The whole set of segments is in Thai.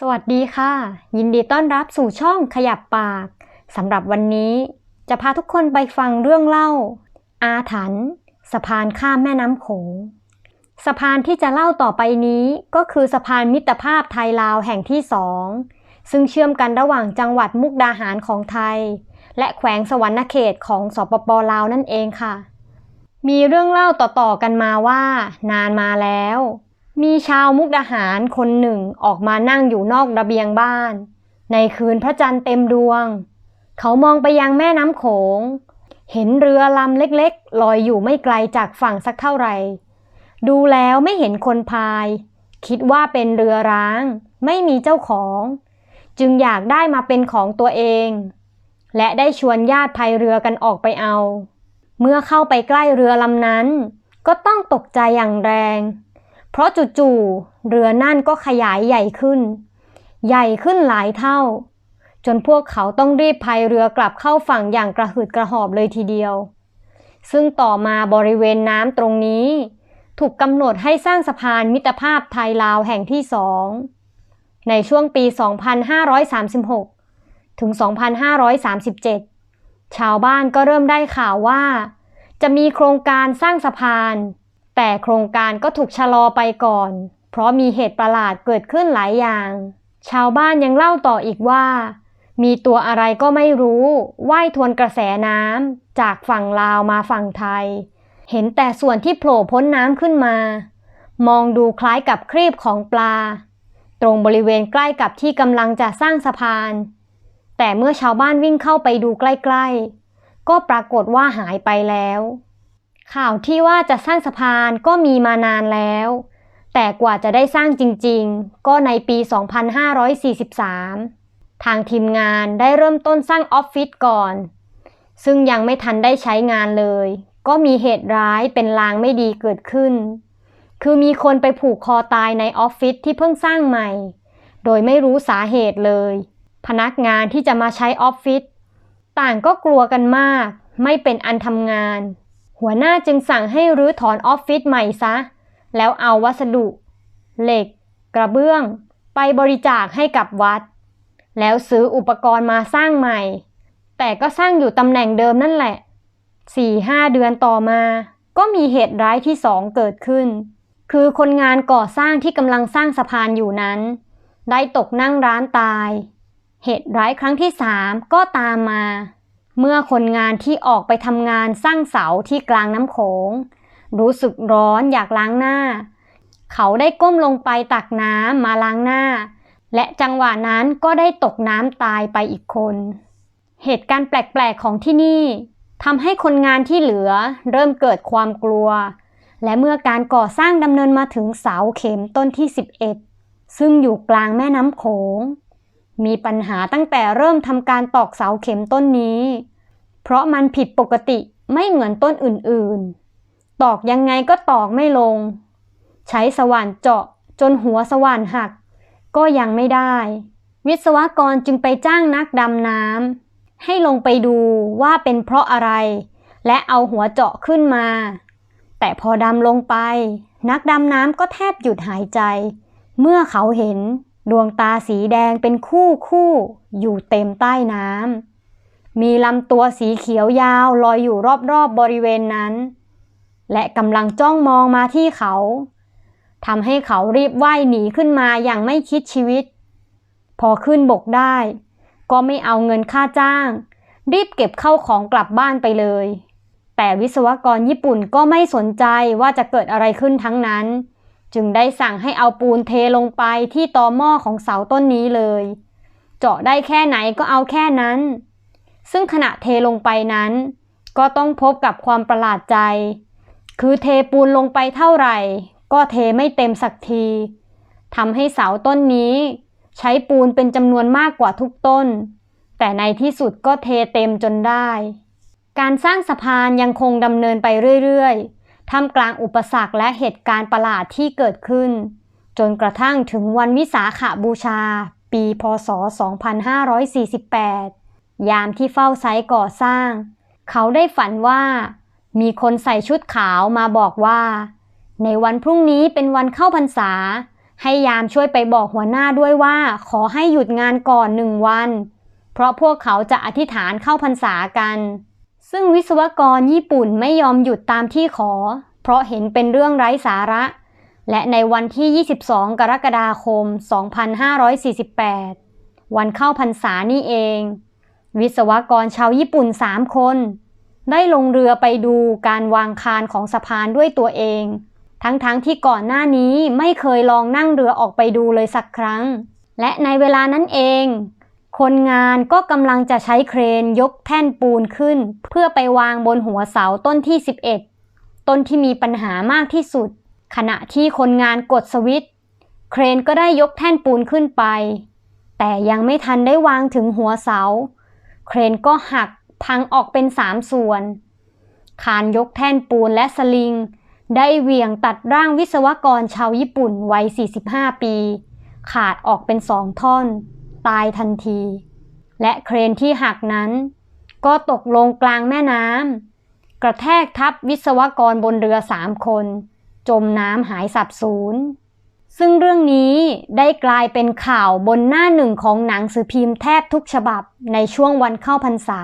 สวัสดีค่ะ ยินดีต้อนรับสู่ช่องขยับปากสำหรับวันนี้ จะพาทุกคนไปฟังเรื่องเล่า อาถรรพ์สะพานข้ามแม่น้ำโขงสะพานที่จะเล่าต่อไปนี้ก็คือสะพานมิตรภาพไทยลาวแห่งที่สองซึ่งเชื่อมกันระหว่างจังหวัดมุกดาหารของไทย และแขวงสวรรณเขตของสปปลาวนั่นเองค่ะ มีเรื่องเล่าต่อๆกันมาว่า นานมาแล้ว มีชาวมุกดาหารคนหนึ่งออกมานั่งอยู่นอกระเบียงบ้าน ในคืนพระจันทร์เต็มดวง เขามองไปยังแม่น้ำโขง เห็นเรือลำเล็กๆ ลอยอยู่ไม่ไกลจากฝั่งสักเท่าไหร่ ดูแล้วไม่เห็นคนพาย คิดว่าเป็นเรือร้าง ไม่มีเจ้าของ จึงอยากได้มาเป็นของตัวเอง และได้ชวนญาติพายเรือกันออกไปเอา เมื่อเข้าไปใกล้เรือลำนั้น ก็ต้องตกใจอย่างแรง เพราะจู่ๆเรือนั่นก็ขยายใหญ่ขึ้น ใหญ่ขึ้นหลายเท่า จนพวกเขาต้องรีบพายเรือกลับเข้าฝั่งอย่างกระหืดกระหอบเลยทีเดียว ซึ่งต่อมาบริเวณน้ำตรงนี้ ถูกกำหนดให้สร้างสะพานมิตรภาพไทยลาวแห่งที่สองในช่วงปี 2536 ถึง 2537 ชาวบ้านก็เริ่มได้ข่าวว่า จะมีโครงการสร้างสะพาน แต่โครงการก็ถูกชะลอไปก่อน เพราะมีเหตุประหลาดเกิดขึ้นหลายอย่าง ชาวบ้านยังเล่าต่ออีกว่า มีตัวอะไรก็ไม่รู้ว่ายทวนกระแสน้ำจากฝั่งลาวมาฝั่งไทย เห็นแต่ส่วนที่โผล่พ้นน้ำขึ้นมา มองดูคล้ายกับครีบของปลา ตรงบริเวณใกล้กับที่กำลังจะสร้างสะพาน แต่เมื่อชาวบ้านวิ่งเข้าไปดูใกล้ ๆ ก็ปรากฏว่าหายไปแล้ว ข่าวที่ว่าจะสร้างสะพานก็มีมานานแล้ว แต่กว่าจะได้สร้างจริงๆ ก็ในปี 2543 ทางทีมงานได้เริ่มต้นสร้างออฟฟิศก่อน ซึ่งยังไม่ทันได้ใช้งานเลย ก็มีเหตุร้ายเป็นลางไม่ดีเกิดขึ้น คือมีคนไปผูกคอตายในออฟฟิศที่เพิ่งสร้างใหม่ โดยไม่รู้สาเหตุเลย พนักงานที่จะมาใช้ออฟฟิศต่างก็กลัวกันมาก ไม่เป็นอันทำงาน หัวหน้าจึงสั่งให้รื้อถอนออฟฟิศใหม่ซะ แล้วเอาวัสดุ เหล็ก กระเบื้อง ไปบริจาคให้กับวัด แล้วซื้ออุปกรณ์มาสร้างใหม่ แต่ก็สร้างอยู่ตำแหน่งเดิมนั่นแหละสี่ห้าเดือนต่อมา ก็มีเหตุร้ายที่สองเกิดขึ้น คือคนงานก่อสร้างที่กำลังสร้างสะพานอยู่นั้น ได้ตกนั่งร้านตาย เหตุร้ายครั้งที่สามก็ตามมา เมื่อคนงานที่ออกไปทำงานสร้างเสาที่กลางน้ำโขง รู้สึกร้อนอยากล้างหน้า เขาได้ก้มลงไปตักน้ำมาล้างหน้า และจังหวะนั้นก็ได้ตกน้ำตายไปอีกคน เหตุการณ์แปลกๆของที่นี่ทำให้คนงานที่เหลือเริ่มเกิดความกลัว และเมื่อการก่อสร้างดำเนินมาถึงเสาเข็มต้นที่ 11 ซึ่งอยู่กลางแม่น้ำโขง มีปัญหาตั้งแต่เริ่มทำการตอกเสาเข็มต้นนี้ เพราะมันผิดปกติไม่เหมือนต้นอื่นๆ ตอกยังไงก็ตอกไม่ลง ใช้สว่านเจาะจนหัวสว่านหัก ก็ยังไม่ได้ วิศวกรจึงไปจ้างนักดำน้ำให้ลงไปดูว่าเป็นเพราะอะไร และเอาหัวเจาะขึ้นมา แต่พอดำลงไป นักดำน้ำก็แทบหยุดหายใจ เมื่อเขาเห็น ดวงตาสีแดงเป็นคู่คู่อยู่เต็มใต้น้ำ มีลำตัวสีเขียวยาวลอยอยู่รอบๆบบริเวณนั้น และกำลังจ้องมองมาที่เขาทำให้เขารีบว่ายหนีขึ้นมาอย่างไม่คิดชีวิต พอขึ้นบกได้ ก็ไม่เอาเงินค่าจ้าง รีบเก็บเข้าของกลับบ้านไปเลย แต่วิศวกรญี่ปุ่นก็ไม่สนใจว่าจะเกิดอะไรขึ้นทั้งนั้น จึงได้สั่งให้เอาปูนเทลงไปที่ตอหม้อของเสาต้นนี้เลย เจาะได้แค่ไหนก็เอาแค่นั้น ซึ่งขณะเทลงไปนั้น ก็ต้องพบกับความประหลาดใจ คือเทปูนลงไปเท่าไหร่ ก็เทไม่เต็มสักทีทำให้เสาต้นนี้ ใช้ปูนเป็นจำนวนมากกว่าทุกต้น แต่ในที่สุดก็เทเต็มจนได้ การสร้างสะพานยังคงดำเนินไปเรื่อยๆ ท่ามกลางอุปสรรคและเหตุการณ์ประหลาดที่เกิดขึ้น จนกระทั่งถึงวันวิสาขบูชา ปี พศ 2548 ยามที่เฝ้าไซต์ก่อสร้าง เขาได้ฝันว่า มีคนใส่ชุดขาวมาบอกว่า ในวันพรุ่งนี้เป็นวันเข้าพรรษา ให้ยามช่วยไปบอกหัวหน้าด้วยว่า ขอให้หยุดงานก่อนหนึ่งวัน เพราะพวกเขาจะอธิษฐานเข้าพรรษากัน ซึ่งวิศวกรญี่ปุ่นไม่ยอมหยุดตามที่ขอ เพราะเห็นเป็นเรื่องไร้สาระ และในวันที่ 22 กรกฎาคม 2548 วันเข้าพรรษานี่เอง วิศวกรชาวญี่ปุ่น 3 คน ได้ลงเรือไปดูการวางคานของสะพานด้วยตัวเอง ทั้งๆทที่ก่อนหน้านี้ไม่เคยลองนั่งเรือออกไปดูเลยสักครั้ง และในเวลานั้นเอง คนงานก็กำลังจะใช้เครนยกแท่นปูนขึ้น เพื่อไปวางบนหัวเสาต้นที่ 11 ต้นที่มีปัญหามากที่สุด ขณะที่คนงานกดสวิตช์เครนก็ได้ยกแท่นปูนขึ้นไป แต่ยังไม่ทันได้วางถึงหัวเสา เครนก็หักพังออกเป็นสามส่วน คานยกแท่นปูนและสลิง ได้เหวี่ยงตัดร่างวิศวกรชาวญี่ปุ่นวัย 45 ปี ขาดออกเป็นสองท่อน ตายทันที และเครนที่หักนั้น ก็ตกลงกลางแม่น้ำกระแทกทับวิศวกรบนเรือสามคน จมน้ำหายสับสูญซึ่งเรื่องนี้ได้กลายเป็นข่าวบนหน้าหนึ่งของหนังสือพิมพ์แทบทุกฉบับในช่วงวันเข้าพรรษา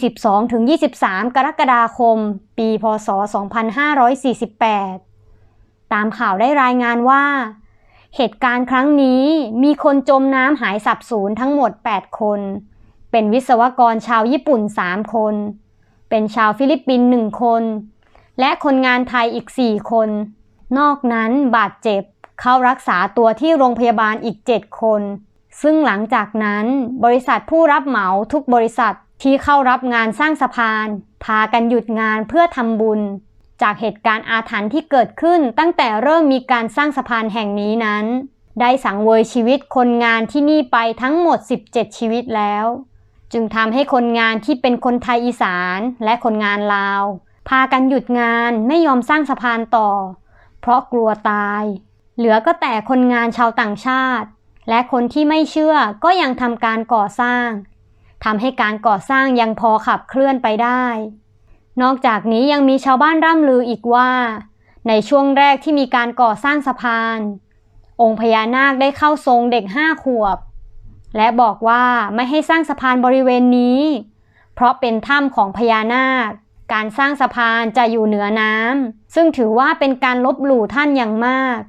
22-23 กรกฎาคม ปี พศ 2548 ตามข่าวได้รายงานว่า เหตุการณ์ครั้งนี้มีคนจมน้ำหายสับสูญทั้งหมด 8 คน เป็นวิศวกรชาวญี่ปุ่น 3 คน เป็นชาวฟิลิปปินส์1คน และคนงานไทยอีก 4 คน นอกนั้นบาดเจ็บเข้ารักษาตัวที่โรงพยาบาลอีก 7 คน ซึ่งหลังจากนั้นบริษัทผู้รับเหมาทุกบริษัทที่เข้ารับงานสร้างสะพาน พากันหยุดงานเพื่อทำบุญ จากเหตุการณ์อาถรรพ์ที่เกิดขึ้นตั้งแต่เริ่มมีการสร้างสะพานแห่งนี้นั้น ได้สังเวยชีวิตคนงานที่นี่ไปทั้งหมด 17 ชีวิตแล้ว จึงทำให้คนงานที่เป็นคนไทยอีสานและคนงานลาว พากันหยุดงานไม่ยอมสร้างสะพานต่อ เพราะกลัวตาย เหลือก็แต่คนงานชาวต่างชาติ และคนที่ไม่เชื่อก็ยังทำการก่อสร้างทำให้การก่อสร้างยังพอขับเคลื่อนไปได้ นอกจากนี้ยังมีชาวบ้านร่ำลืออีกว่า ในช่วงแรกที่มีการก่อสร้างสะพาน องค์พญานาคได้เข้าทรงเด็กห้าขวบ และบอกว่าไม่ให้สร้างสะพานบริเวณนี้ เพราะเป็นถ้ำของพญานาค การสร้างสะพานจะอยู่เหนือน้ำซึ่งถือว่าเป็นการลบหลู่ท่านอย่างมาก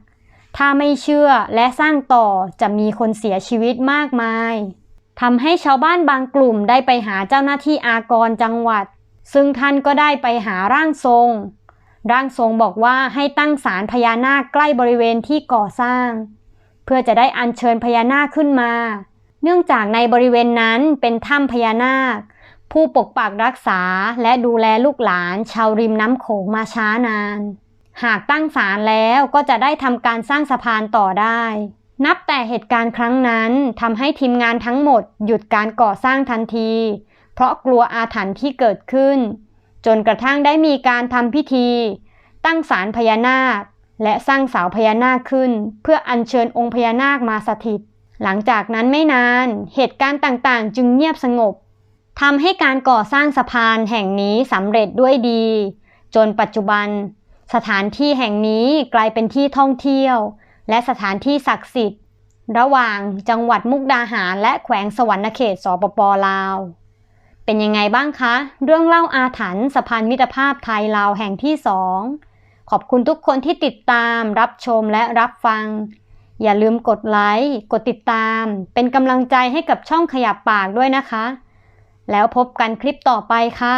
ถ้าไม่เชื่อและสร้างต่อจะมีคนเสียชีวิตมากมายทำให้ชาวบ้านบางกลุ่มได้ไปหาเจ้าหน้าที่อากรจังหวัด ซึ่งท่านก็ได้ไปหาร่างทรง ร่างทรงบอกว่าให้ตั้งศาลพญานาคใกล้บริเวณที่ก่อสร้าง เพื่อจะได้อัญเชิญพญานาคขึ้นมา เนื่องจากในบริเวณนั้นเป็นถ้ำพญานาค ผู้ปกปักรักษาและดูแลลูกหลานชาวริมน้ำโขงมาช้านาน หากตั้งศาลแล้วก็จะได้ทำการสร้างสะพานต่อได้นับแต่เหตุการณ์ครั้งนั้นทำให้ทีมงานทั้งหมดหยุดการก่อสร้างทันที ราะกลัวอาถรรพ์ที่เกิดขึ้น จนกระทั่งได้มีการทำพิธี ตั้งศาลพญานาค และสร้างเสาพญานาคขึ้น เพื่ออัญเชิญองค์พญานาคมาสถิต หลังจากนั้นไม่นาน เหตุการณ์ต่างๆ จึงเงียบสงบทำให้การก่อสร้างสะพานแห่งนี้สำเร็จด้วยดี จนปัจจุบัน สถานที่แห่งนี้กลายเป็นที่ท่องเที่ยว และสถานที่ศักดิ์สิทธิ์ ระหว่างจังหวัดมุกดาหารและแขวงสวรรณเขตสปปลาว เป็นยังไงบ้างคะ เรื่องเล่าอาถรรพ์สะพานมิตรภาพไทยลาวแห่งที่สองขอบคุณทุกคนที่ติดตามรับชมและรับฟัง อย่าลืมกดไลค์กดติดตาม เป็นกำลังใจให้กับช่องขยับปากด้วยนะคะ แล้วพบกันคลิปต่อไปค่ะ